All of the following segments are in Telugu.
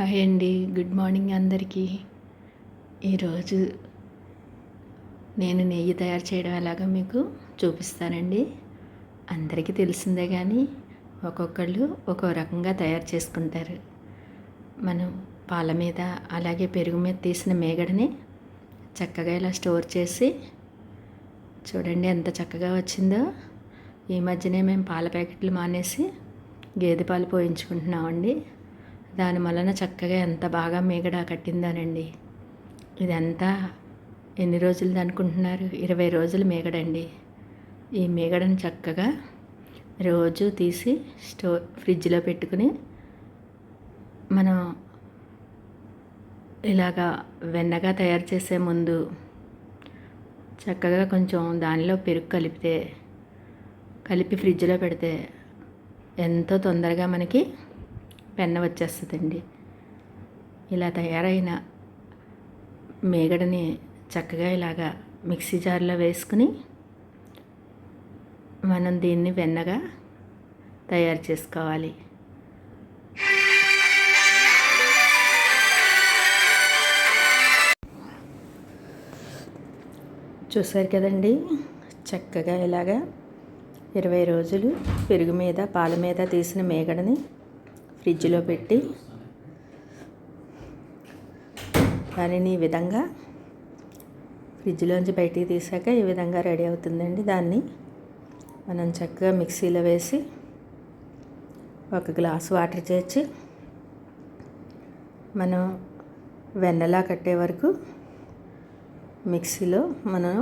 హాయ్ అండి. గుడ్ మార్నింగ్ అందరికీ. ఈరోజు నేను నెయ్యి తయారు చేయడం ఎలాగో మీకు చూపిస్తానండి. అందరికీ తెలిసిందే కానీ ఒక్కొక్కళ్ళు ఒక్కో రకంగా తయారు చేసుకుంటారు. మనం పాల మీద అలాగే పెరుగు మీద తీసిన మేగడని చక్కగా ఇలా స్టోర్ చేసి చూడండి ఎంత చక్కగా వచ్చిందో. ఈ మధ్యనే మేము పాల ప్యాకెట్లు మానేసి గేదె పాలు పోయించుకుంటున్నామండి. దాని వలన చక్కగా ఎంత బాగా మీగడ కట్టిందానండి. ఇదంతా ఎన్ని రోజులు అనుకుంటున్నారు? ఇరవై రోజులు మేగడండి. ఈ మేగడను చక్కగా రోజు తీసి స్టో ఫ్రిడ్జ్లో పెట్టుకుని మనం ఇలాగా వెన్నగా తయారు చేసే ముందు చక్కగా కొంచెం దానిలో పెరుగు కలిపితే కలిపి ఫ్రిడ్జ్లో పెడితే ఎంతో తొందరగా మనకి వెన్న వచ్చేస్తుందండి. ఇలా తయారైన మేగడని చక్కగా ఇలాగా మిక్సీ జార్లో వేసుకుని మనం దీన్ని వెన్నగా తయారు చేసుకోవాలి. చూసారు కదండి? చక్కగా ఇలాగా ఇరవై రోజులు పెరుగు మీద పాల మీద తీసిన మేగడని ఫ్రిడ్జ్లో పెట్టి దానిని ఈ విధంగా ఫ్రిడ్జ్లోంచి బయటికి తీసాక ఈ విధంగా రెడీ అవుతుందండి. దాన్ని మనం చక్కగా మిక్సీలో వేసి ఒక గ్లాస్ వాటర్ చేర్చి మనం వెన్నలా కట్టే వరకు మిక్సీలో మనం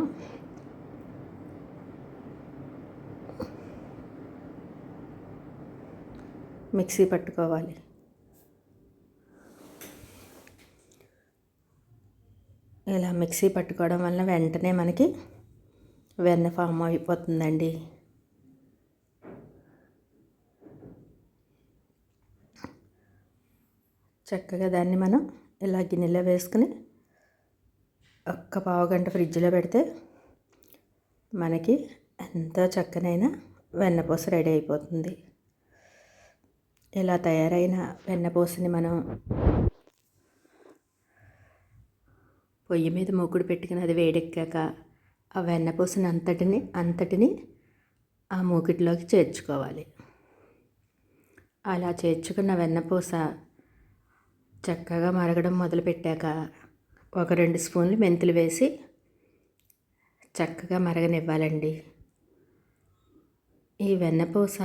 మిక్సీ పట్టుకోవాలి. ఇలా మిక్సీ పట్టుకోవడం వల్ల వెంటనే మనకి వెన్న ఫామ్ అయిపోతుందండి. చక్కగా దాన్ని మనం ఇలా గిన్నెలో వేసుకుని ఒక్క పావు గంట ఫ్రిడ్జ్లో పెడితే మనకి ఎంతో చక్కనైన వెన్నపూస రెడీ అయిపోతుంది. ఇలా తయారైన వెన్నపూసని మనం పొయ్యి మీద మూకుడు పెట్టుకుని అది వేడెక్కాక ఆ వెన్నపూసని అంతటిని అంతటిని ఆ మూకిటిలోకి చేర్చుకోవాలి. అలా చేర్చుకున్న వెన్నపూస చక్కగా మరగడం మొదలుపెట్టాక ఒక రెండు స్పూన్లు మెంతులు వేసి చక్కగా మరగనివ్వాలండి. ఈ వెన్నపూస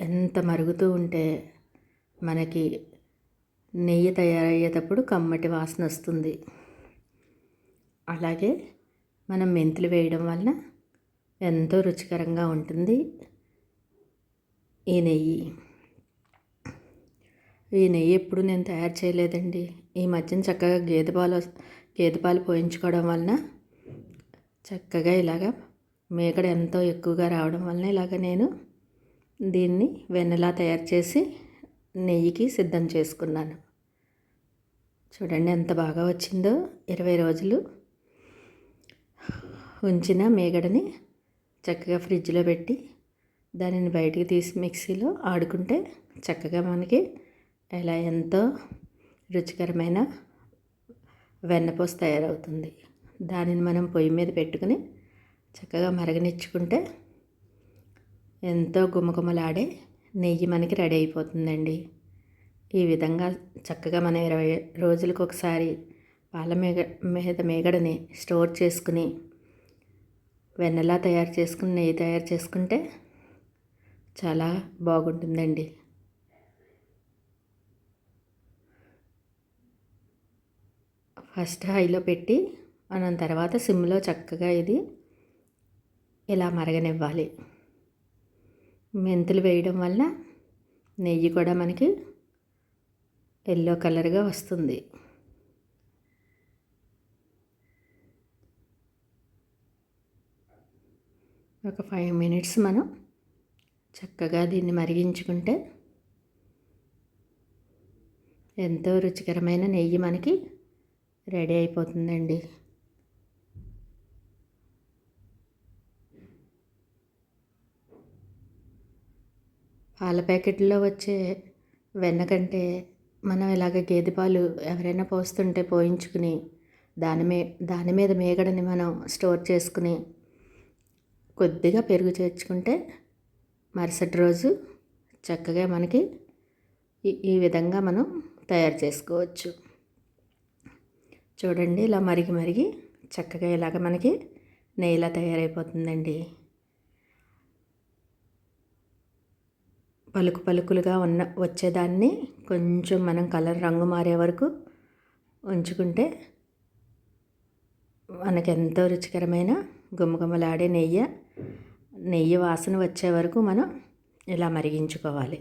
ఎంత మరుగుతూ ఉంటే మనకి నెయ్యి తయారయ్యేటప్పుడు కమ్మటి వాసన వస్తుంది. అలాగే మనం మెంతులు వేయడం వలన ఎంతో రుచికరంగా ఉంటుంది ఈ నెయ్యి. ఈ నెయ్యి ఎప్పుడు నేను తయారు చేయలేదండి. ఈ మధ్యన చక్కగా గేదె పాలు గేదె పాలు పోయించుకోవడం వలన చక్కగా ఇలాగా మేకడ ఎంతో ఎక్కువగా రావడం వలన ఇలాగ నేను దీన్ని వెన్నలా తయారు చేసి నెయ్యికి సిద్ధం చేసుకున్నాను. చూడండి ఎంత బాగా వచ్చిందో. ఇరవై రోజులు ఉంచిన మేగడని చక్కగా ఫ్రిడ్జ్లో పెట్టి దానిని బయటికి తీసి మిక్సీలో ఆడుకుంటే చక్కగా మనకి ఎలా ఎంతో రుచికరమైన వెన్నపూస తయారవుతుంది. దానిని మనం పొయ్యి మీద పెట్టుకుని చక్కగా మరగనిచ్చుకుంటే ఎంతో గుమగుమలాడే నెయ్యి మనకి రెడీ అయిపోతుందండి. ఈ విధంగా చక్కగా మన ఇరవై రోజులకు ఒకసారి పాల మేగ మీద మేగడని స్టోర్ చేసుకుని వెన్నెలా తయారు చేసుకుని నెయ్యి తయారు చేసుకుంటే చాలా బాగుంటుందండి. ఫస్ట్ హైలో పెట్టి మనం తర్వాత సిమ్లో చక్కగా ఇది ఇలా మరగనివ్వాలి. మెంతులు వేయడం వల్ల నెయ్యి కూడా మనకి ఎల్లో కలర్గా వస్తుంది. ఒక ఫైవ్ మినిట్స్ మనం చక్కగా దీన్ని మరిగించుకుంటే ఎంతో రుచికరమైన నెయ్యి మనకి రెడీ అయిపోతుందండి. పాల ప్యాకెట్లో వచ్చే వెన్న కంటే మనం ఇలాగ గేదె పాలు ఎవరైనా పోస్తుంటే పోయించుకుని దాని మీ దాని మీద మేగడని మనం స్టోర్ చేసుకుని కొద్దిగా పెరుగు చేర్చుకుంటే మరుసటి రోజు చక్కగా మనకి ఈ ఈ విధంగా మనం తయారు చేసుకోవచ్చు. చూడండి ఇలా మరిగి మరిగి చక్కగా ఇలాగ మనకి నెయ్యిలా తయారైపోతుందండి. పలుకు పలుకులుగా ఉన్న వచ్చేదాన్ని కొంచెం మనం కలర్ రంగు మారే వరకు ఉంచుకుంటే మనకెంతో రుచికరమైన గుమ్మగుమ్మలాడే నెయ్యి నెయ్యి వాసన వచ్చే వరకు మనం ఇలా మరిగించుకోవాలి.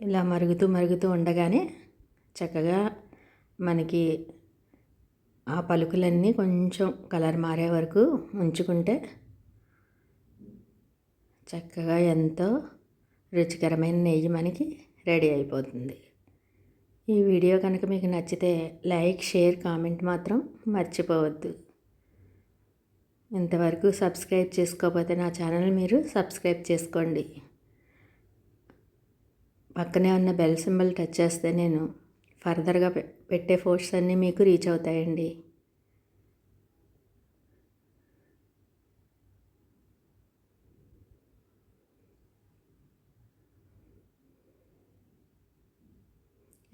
ఇలా మరుగుతూ మరుగుతూ ఉండగానే చక్కగా మనకి ఆ పలుకులన్నీ కొంచెం కలర్ మారే వరకు ఉంచుకుంటే చక్కగా ఎంతో రుచికరమైన నెయ్యి మనకి రెడీ అయిపోతుంది. ఈ వీడియో కనుక మీకు నచ్చితే లైక్ షేర్ కామెంట్ మాత్రం మర్చిపోవద్దు. ఇంతవరకు సబ్స్క్రైబ్ చేసుకోకపోతే నా ఛానల్ మీరు సబ్స్క్రైబ్ చేసుకోండి. పక్కనే ఉన్న బెల్ సింబల్ టచ్ చేస్తే నేను ఫర్దర్గా పెట్టే పోస్ట్స్ అన్నీ మీకు రీచ్ అవుతాయండి.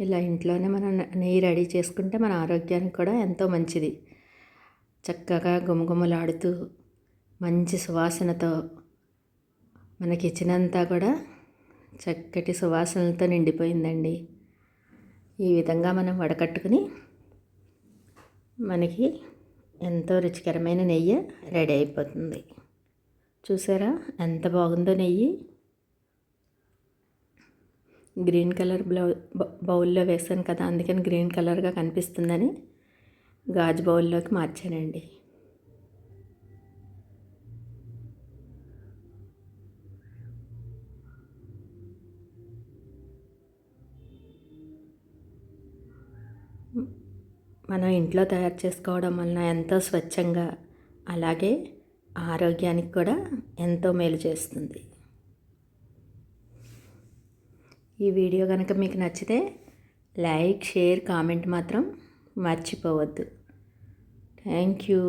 ఇలా ఇంట్లోనే మనం నెయ్యి రెడీ చేసుకుంటే మన ఆరోగ్యానికి కూడా ఎంతో మంచిది. చక్కగా గుమగుమలాడుతూ మంచి సువాసనతో మన కిచెన్ అంతా కూడా చక్కటి సువాసనలతో నిండిపోయిందండి. ఈ విధంగా మనం వడకట్టుకుని మనకి ఎంతో రుచికరమైన నెయ్యి రెడీ అయిపోతుంది. చూసారా? ఎంత బాగుందో నెయ్యి. గ్రీన్ కలర్ బ్లౌ బౌల్లో వేసాను కదా అందుకని గ్రీన్ కలర్గా కనిపిస్తుందని గాజు బౌల్లోకి మార్చానండి. మనం ఇంట్లో తయారు చేసుకోవడం వలన ఎంతో స్వచ్ఛంగా అలాగే ఆరోగ్యానికి కూడా ఎంతో మేలు చేస్తుంది. ఈ వీడియో కనుక మీకు నచ్చితే లైక్ షేర్ కామెంట్ మాత్రం మర్చిపోవద్దు. Thank you.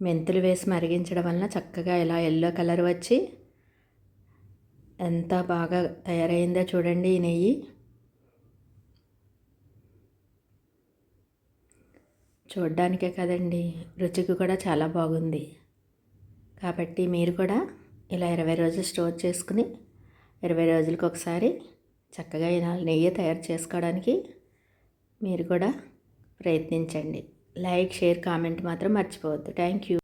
మెంతులు వేసి మరిగించడం వలన చక్కగా ఇలా ఎల్లో కలర్ వచ్చి ఎంత బాగా తయారైందో చూడండి ఈ నెయ్యి. చూడ్డానికే కదండి. రుచికి కూడా చాలా బాగుంది. కాబట్టి మీరు కూడా ఇలా ఇరవై రోజులు స్టోర్ చేసుకుని ఇరవై రోజులకు ఒకసారి చక్కగా ఇలా నెయ్యి తయారు చేసుకోవడానికి మీరు కూడా ప్రయత్నించండి. లైక్ షేర్ కామెంట్ మాత్రం మర్చిపోవద్దు. Thank you.